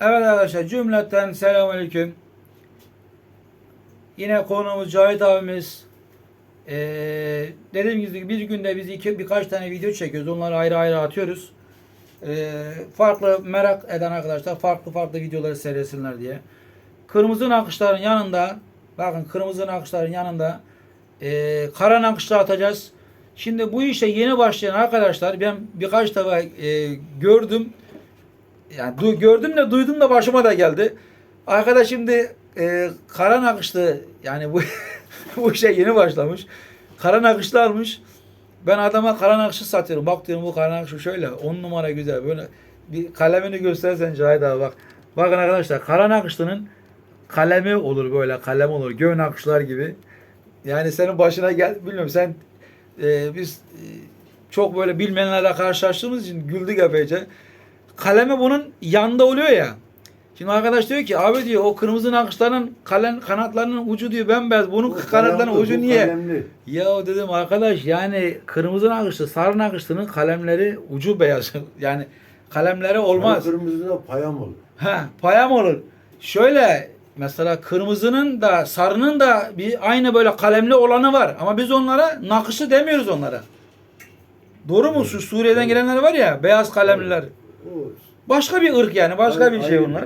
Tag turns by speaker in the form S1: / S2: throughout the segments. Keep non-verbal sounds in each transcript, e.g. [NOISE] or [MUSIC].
S1: Evet arkadaşlar cümleten selamünaleyküm. Yine konuğumuz Cahit abimiz. Ee, dediğim gibi bir günde biz iki, birkaç tane video çekiyoruz. Onları ayrı ayrı atıyoruz. Ee, farklı merak eden arkadaşlar farklı farklı videoları seyretsinler diye. Kırmızı nakışların yanında bakın kırmızı nakışların yanında e, kara nakışlar atacağız. Şimdi bu işe yeni başlayan arkadaşlar ben birkaç defa e, gördüm. Yani du- gördüm de duydum da başıma da geldi. Arkadaş şimdi e, kara nakışlı yani bu [LAUGHS] bu işe yeni başlamış. Kara nakışlı almış. Ben adama kara nakışı satıyorum. Bak diyorum bu kara nakışı şöyle. On numara güzel. Böyle bir kalemini göstersen Cahit abi bak. Bakın arkadaşlar kara nakışlının kalemi olur böyle kalem olur. Göğ nakışlar gibi. Yani senin başına gel bilmiyorum sen e, biz e, çok böyle bilmeyenlerle karşılaştığımız için güldük epeyce. Kalemi bunun yanında oluyor ya. Şimdi arkadaş diyor ki abi diyor o kırmızı nakışların kalem kanatlarının ucu diyor bembeyaz. Bunun
S2: Bu
S1: kanatlarının
S2: kalemli,
S1: ucu
S2: bu
S1: niye?
S2: kalemli.
S1: Ya dedim arkadaş yani kırmızı nakışlı sarı nakışlının kalemleri ucu beyaz. [LAUGHS] yani kalemleri olmaz.
S2: Sarı kırmızı da payam olur.
S1: Ha, payam olur. Şöyle mesela kırmızının da sarının da bir aynı böyle kalemli olanı var. Ama biz onlara nakışı demiyoruz onlara. Doğru mu? Şu Suriye'den gelenler var ya beyaz kalemliler.
S2: O
S1: Başka bir ırk yani. Başka
S2: Aynen,
S1: bir şey onlar.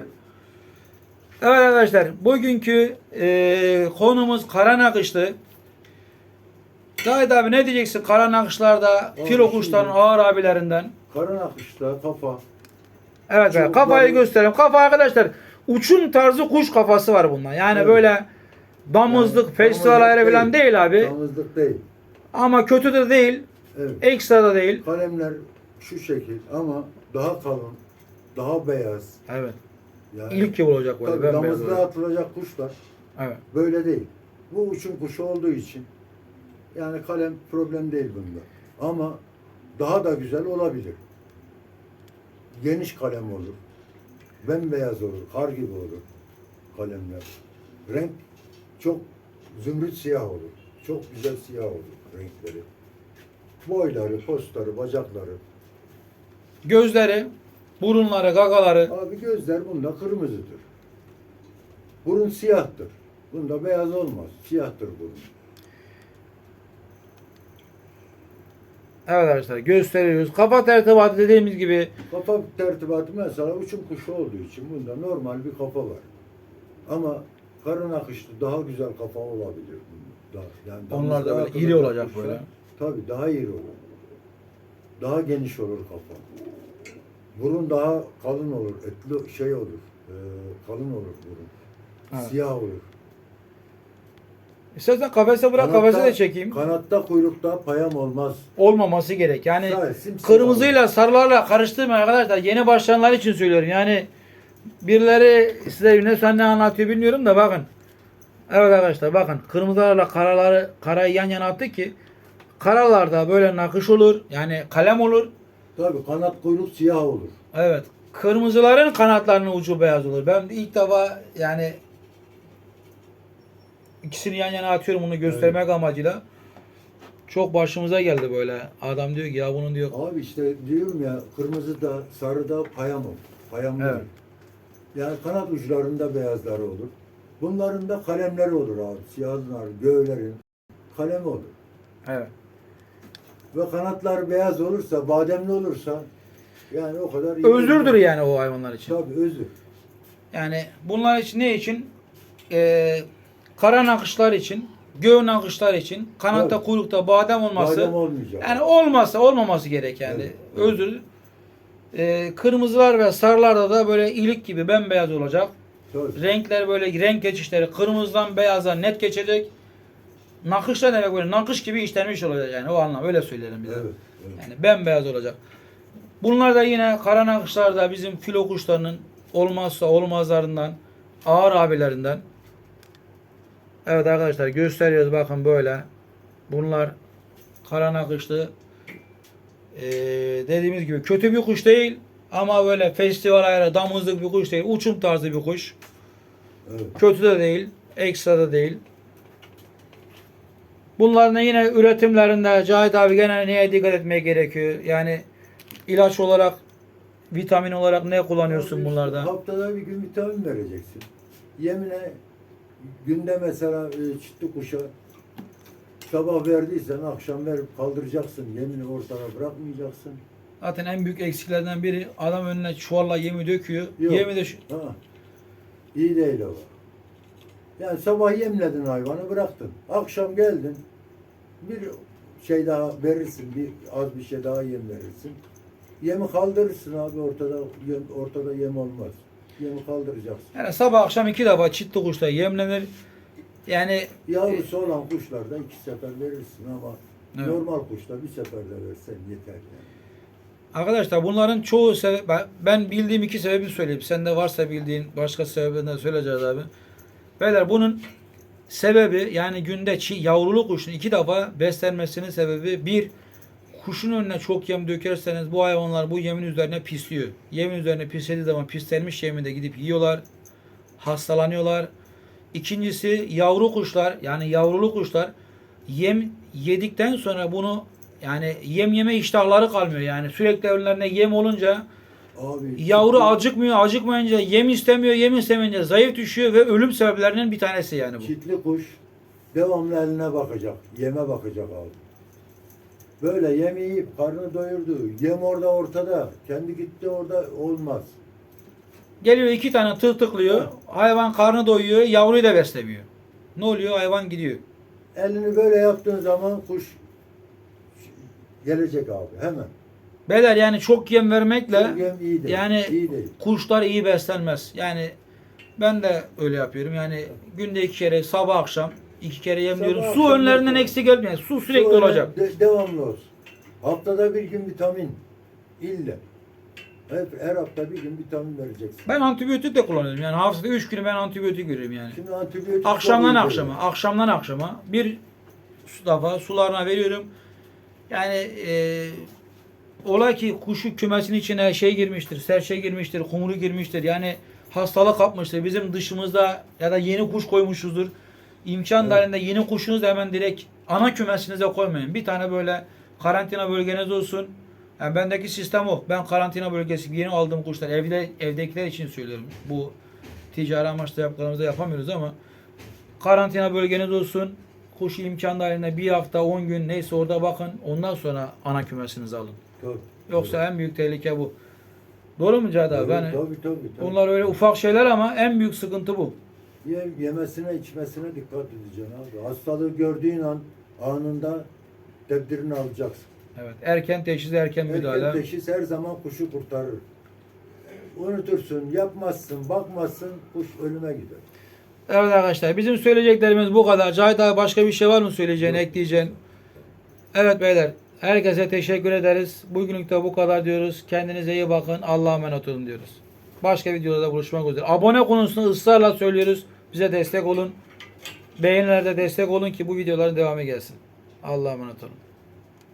S1: Evet arkadaşlar bugünkü e, konumuz kara nakışlı. Gayet abi ne diyeceksin kara nakışlarda
S2: Abi
S1: filo kuşların
S2: şimdi-
S1: ağır abilerinden.
S2: kara nakışta kafa.
S1: Evet
S2: Çok
S1: abi, kafayı
S2: böyle-
S1: göstereyim. Kafa arkadaşlar uçum tarzı kuş kafası var bundan. Yani
S2: Evet.
S1: böyle damızlık,
S2: Yani
S1: festival
S2: damızlık
S1: ayarı falan değil abi.
S2: Damızlık değil.
S1: Ama kötü de değil,
S2: Evet.
S1: ekstra da değil.
S2: Kalemler şu şekil ama daha kalın, daha beyaz.
S1: Evet.
S2: Yani
S1: İlk gibi olacak böyle.
S2: tabii
S1: olacak.
S2: atılacak kuşlar
S1: Evet.
S2: böyle değil. Bu uçum kuşu olduğu için yani kalem problem değil bunda. Ama daha da güzel olabilir. Geniş kalem olur. Bembeyaz olur, kar gibi olur kalemler. Renk çok zümrüt siyah olur. Çok güzel siyah olur renkleri. Boyları, postları, bacakları.
S1: Gözleri, burunları, gagaları.
S2: Abi gözler bunda kırmızıdır. Burun siyahtır. Bunda beyaz olmaz. Siyahtır burun.
S1: Evet arkadaşlar gösteriyoruz. Kafa tertibatı dediğimiz gibi
S2: Kafa tertibatı mesela uçum kuşu olduğu için bunda normal bir kafa var. Ama karın akışlı daha güzel kafa olabilir. Daha, yani
S1: Onlar da böyle iri olacak
S2: kuşlar,
S1: böyle.
S2: Tabii daha iri olur. Daha geniş olur kafa. Burun daha kalın olur. Etli şey olur. e, kalın olur burun.
S1: Evet.
S2: Siyah olur.
S1: istersen kafese bırak kafese de çekeyim.
S2: Kanatta kuyrukta payam olmaz.
S1: Olmaması gerek. Yani
S2: Hayır, simsiyah
S1: kırmızıyla sarılarla karıştırmayın arkadaşlar. Yeni başlayanlar için söylüyorum. Yani birileri size ne sen ne anlatıyor bilmiyorum da bakın. Evet arkadaşlar bakın kırmızılarla karaları karayı yan yana attık ki karalarda böyle nakış olur. Yani kalem olur.
S2: Tabii kanat kuyruk siyah olur.
S1: Evet. Kırmızıların kanatlarının ucu beyaz olur. Ben ilk defa yani ikisini yan yana atıyorum bunu göstermek amacıyla. Çok başımıza geldi böyle. Adam diyor ki ya bunun diyor
S2: Abi işte diyorum ya kırmızı da sarı da payam olur. Payamlı
S1: Evet.
S2: olur. Yani kanat uçlarında beyazları olur. Bunların da kalemleri olur abi. Siyahlar, göğlerin kalemi olur.
S1: evet.
S2: Ve kanatlar beyaz olursa, bademli olursa yani o kadar iyi.
S1: Özürdür yani o hayvanlar için.
S2: Tabii özür.
S1: Yani bunlar için ne için? Ee, kara nakışlar için, göğ nakışlar için, kanatta
S2: Evet.
S1: kuyrukta badem olması.
S2: Badem olmayacak.
S1: Yani olmazsa olmaması gerek yani.
S2: Evet.
S1: Özür. Ee, kırmızılar ve sarılarda da böyle ilik gibi bembeyaz olacak.
S2: Tabii.
S1: Renkler böyle renk geçişleri kırmızıdan beyaza net geçecek. Nakış da demek böyle nakış gibi işlenmiş olacak yani o anlam öyle söyleyelim bize.
S2: Evet. evet.
S1: Yani bembeyaz olacak. Bunlar da yine kara nakışlar da bizim filo kuşlarının olmazsa olmazlarından ağır abilerinden. Evet arkadaşlar gösteriyoruz bakın böyle. Bunlar kara nakışlı. Ee, dediğimiz gibi kötü bir kuş değil ama böyle festival ayarı damızlık bir kuş değil. Uçum tarzı bir kuş.
S2: evet.
S1: Kötü de değil, ekstra da değil. Bunların yine üretimlerinde Cahit abi gene neye dikkat etmeye gerekiyor? Yani ilaç olarak vitamin olarak ne kullanıyorsun bunlarda?
S2: Haftada bir gün vitamin vereceksin. Yemine günde mesela e, çitli kuşa sabah verdiysen akşam verip kaldıracaksın. Yemini ortada bırakmayacaksın.
S1: Zaten en büyük eksiklerden biri adam önüne çuvalla yemi döküyor.
S2: Yok.
S1: Yemi de şu-
S2: Ha. İyi değil o. Yani sabah yemledin hayvanı bıraktın. Akşam geldin. Bir şey daha verirsin. Bir az bir şey daha yem verirsin. Yemi kaldırırsın abi ortada yem, ortada yem olmaz. Yemi kaldıracaksın.
S1: yani sabah akşam iki defa çitli kuşta yemlenir. Yani
S2: Yavrusu olan kuşlarda iki sefer verirsin ama
S1: Evet.
S2: normal kuşta bir seferde versen yeter yani.
S1: Arkadaşlar bunların çoğu sebep ben- bildiğim iki sebebi söyleyeyim. Sen de varsa bildiğin başka sebebinden söyleyeceğiz abi. Beyler bunun sebebi yani günde çi, yavrulu kuşun iki defa beslenmesinin sebebi bir kuşun önüne çok yem dökerseniz bu hayvanlar bu yemin üzerine pisliyor. Yemin üzerine pislediği zaman pislenmiş yemi de gidip yiyorlar. Hastalanıyorlar. İkincisi yavru kuşlar yani yavrulu kuşlar yem yedikten sonra bunu yani yem yeme iştahları kalmıyor. Yani sürekli önlerine yem olunca
S2: Abi
S1: yavru acıkmıyor. Acıkmayınca yem istemiyor. Yem istemeyince zayıf düşüyor ve ölüm sebeplerinden bir tanesi yani bu.
S2: Çitli kuş devamlı eline bakacak, yeme bakacak abi. Böyle yem yiyip karnı doyurdu. Yem orada ortada. Kendi gitti orada olmaz.
S1: Geliyor iki tane tığ tıklıyor. Hayvan karnı doyuyor. Yavruyu da beslemiyor. Ne oluyor? Hayvan gidiyor.
S2: Elini böyle yaptığın zaman kuş gelecek abi hemen.
S1: Beyler yani çok yem vermekle
S2: Çok yem iyi değil.
S1: yani
S2: iyi değil.
S1: kuşlar iyi beslenmez. Yani ben de öyle yapıyorum. Yani günde iki kere sabah akşam iki kere yem
S2: Sabah
S1: diyorum. Su önlerinden eksik etmeyin. Su sürekli
S2: Sonra
S1: olacak.
S2: de- devamlı olsun. Haftada bir gün vitamin. İlle. Hep her hafta bir gün vitamin vereceksin.
S1: Ben antibiyotik de kullanıyorum. Yani haftada üç günü ben antibiyotik veriyorum yani.
S2: Şimdi antibiyotik
S1: Akşamdan akşama, akşamdan akşama bir su defa sularına veriyorum. Yani e, ola ki kuşu kümesin içine şey girmiştir, serçe girmiştir, kumru girmiştir. Yani hastalık kapmıştır. Bizim dışımızda ya da yeni kuş koymuşuzdur. İmkan
S2: Evet.
S1: dahilinde yeni kuşunuzu hemen direkt ana kümesinize koymayın. Bir tane böyle karantina bölgeniz olsun. Yani bendeki sistem o. Ben karantina bölgesi yeni aldığım kuşlar evde evdekiler için söylüyorum. Bu ticari amaçla yaptıklarımızda yapamıyoruz ama karantina bölgeniz olsun. Kuş imkan dahilinde bir hafta 10 gün neyse orada bakın. Ondan sonra ana kümesinizi alın.
S2: Tabii.
S1: Yoksa en büyük tehlike bu. Doğru mu Cahit abi? Yani
S2: tabii, tabii, tabii.
S1: Bunlar öyle ufak şeyler ama en büyük sıkıntı bu.
S2: Ye- yemesine içmesine dikkat edeceksin abi. Hastalığı gördüğün an anında tedbirini alacaksın.
S1: Evet. Erken teşhis, erken müdahale.
S2: Erken teşhis her zaman kuşu kurtarır. Unutursun, yapmazsın, bakmazsın, kuş ölüme gider.
S1: Evet arkadaşlar bizim söyleyeceklerimiz bu kadar. Cahit abi başka bir şey var mı söyleyeceğin, ekleyeceğin? Evet beyler. Herkese teşekkür ederiz. Bugünlük de bu kadar diyoruz. Kendinize iyi bakın. Allah'a emanet olun diyoruz. Başka videoda buluşmak üzere. Abone konusunu ısrarla söylüyoruz. Bize destek olun. Beğenilerde destek olun ki bu videoların devamı gelsin. Allah'a emanet olun.